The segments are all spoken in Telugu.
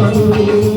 Oh,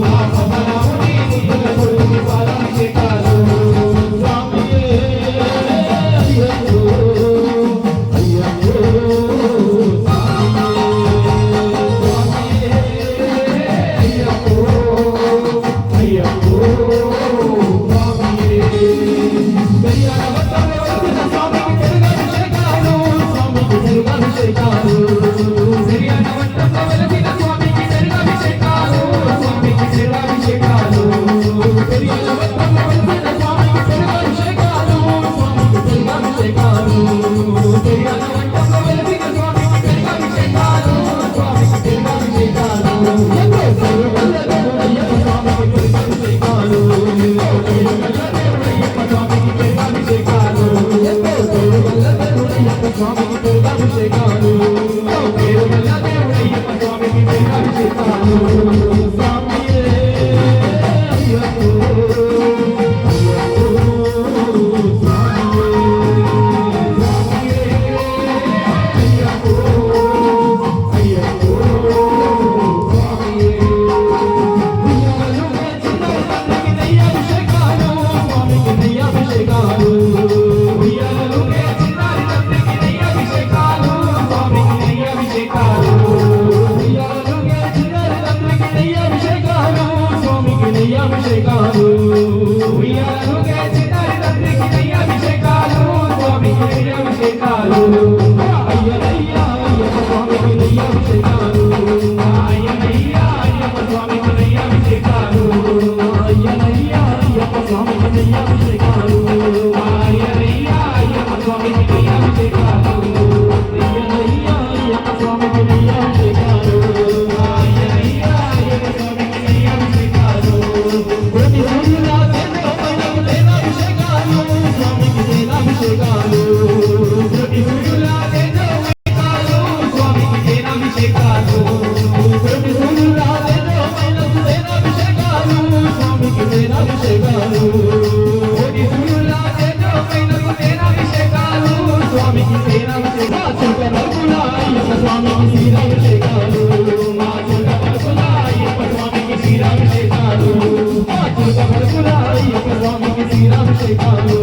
శ్రీరామ శేఖాలు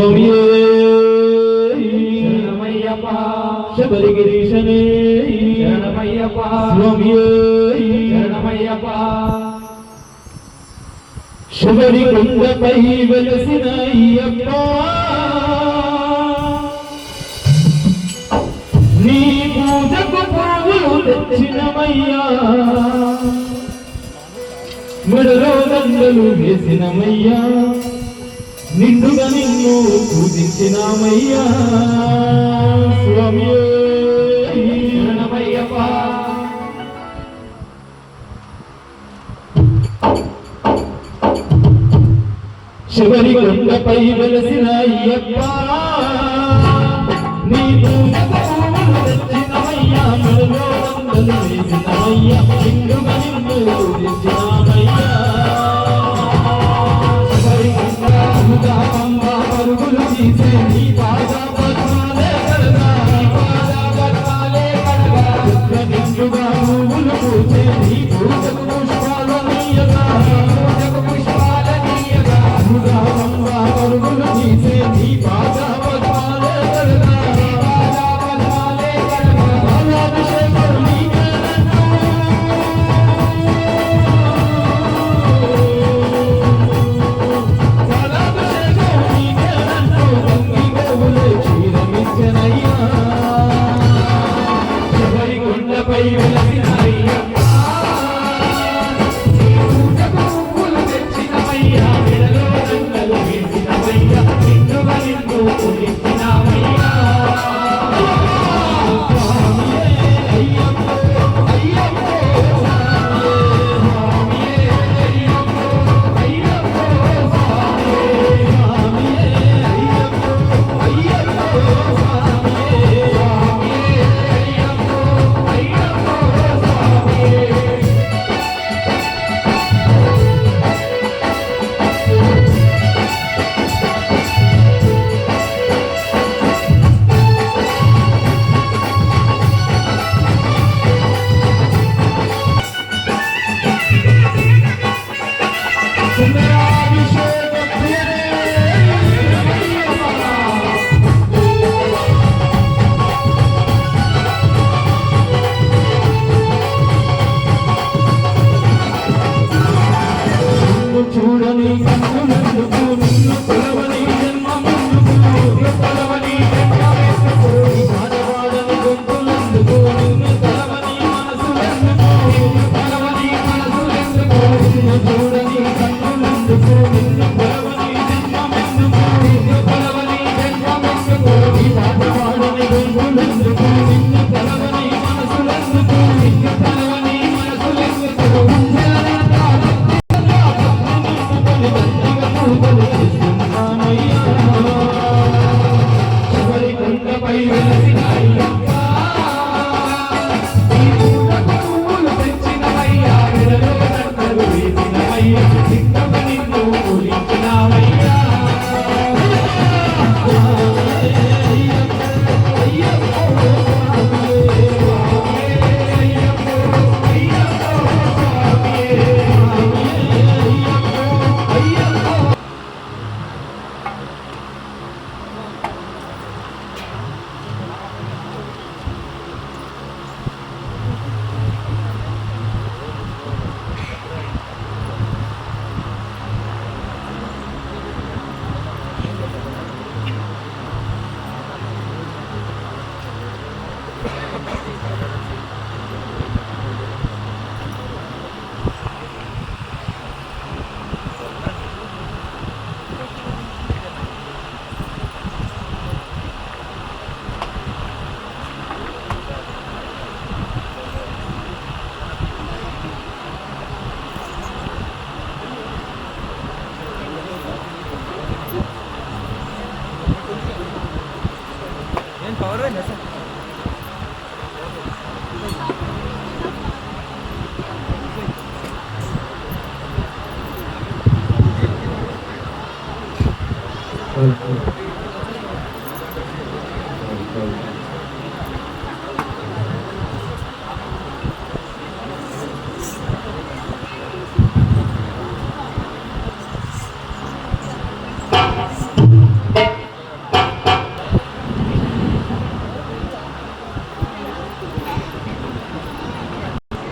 గౌరియే శబరిగిరీశనే. స్వామియే. శబరి కొండపై వెలసిన అయ్యప్ప. నీ పూజకు పువ్వులు తెచ్చినమయ్యా మెడలో దండలు వేసినమయ్యా నిండుగా నిన్ను పూజించినామయ్యా. స్వామి. చివరి కొండపై వెలసిన అయ్యప్ప. నీ పూజ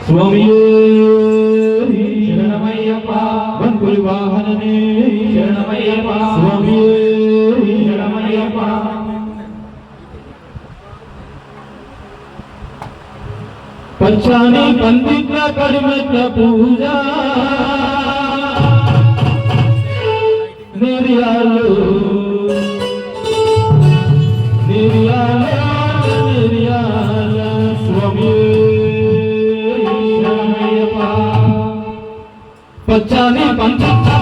Swami పూజ. నిర్యాలు నిర్యాల నిర్యాల స్వామి. శరణమయ్యప్ప పచ్చాని పందిట్ల కడిమెట్ల